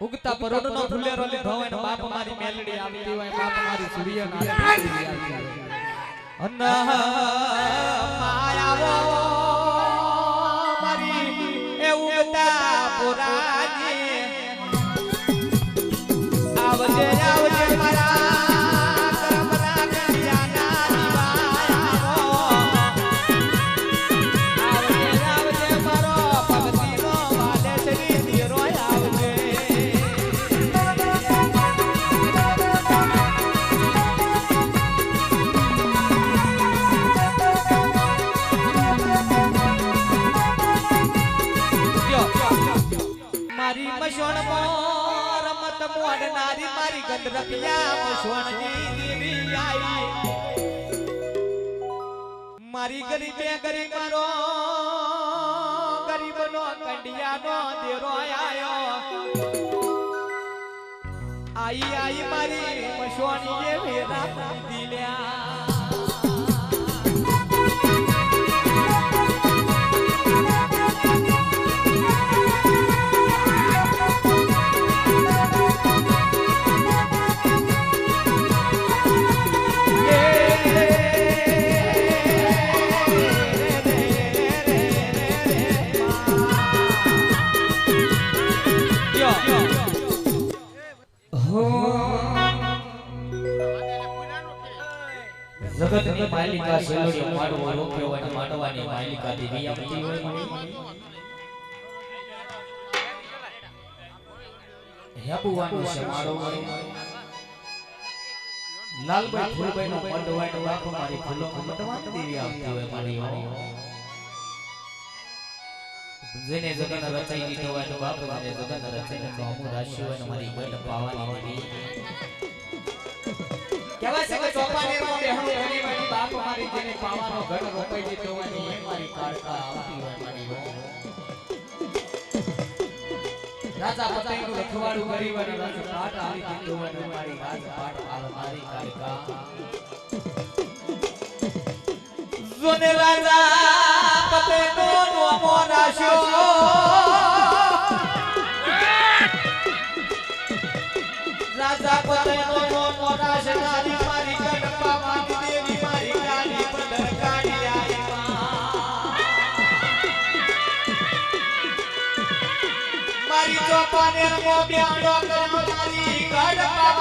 ઉગતા પરોઢનો ફુલેરો લીધો હોય ને બાપ મારી મેલડી આવતી હોય બાપ મારી સૂર્ય આવતી હોય. અન માયાવો મારી એ ઉગતા પુરાની આવજે આવજે મસોણ રમત મોડનારી મારી ગંધરપિયા મસોણની દેવી આઈ. મારી ગરીબે ગરીબ મારો કંડિયા નો દેરો આયો. આઈ આઈ મારી મસોણી એ વેરા દીલ્યા જગતની માલિકા શેલોડી માડવો રોક્યો અને માટવાની માલિકા દેવી આપતી હોય હેપુવાનું છે મારો લાલભાઈ ફૂલભાઈ નો મંડવાય નો બાપ મારી ફૂલો મંડવાની દેવી આપતી હોય મારી. જેને જગન રચાઈ દીધો હોય તો બાપ મને જગન રચાઈ દીધો અમુ રાશિ હોય મારી ગઢ પાવાની કહેવાય છે કે ચોપાનેરમાં બેહણું ઘણી બાપ મારી જેને પાવાનો ઘર રોપાઈ દીધો હોય એ મારી કાળકા આવતી હોય મારી રાજા પતંગ રખવાડું કરી વાળી રાજ પાટ આવી દીધો હોય મારી રાજ પાટ આલ મારી કાળકા જોને રાજા પતંગ નો રાખ્યો મારી ચોપાને મો રોમી દીધો મારા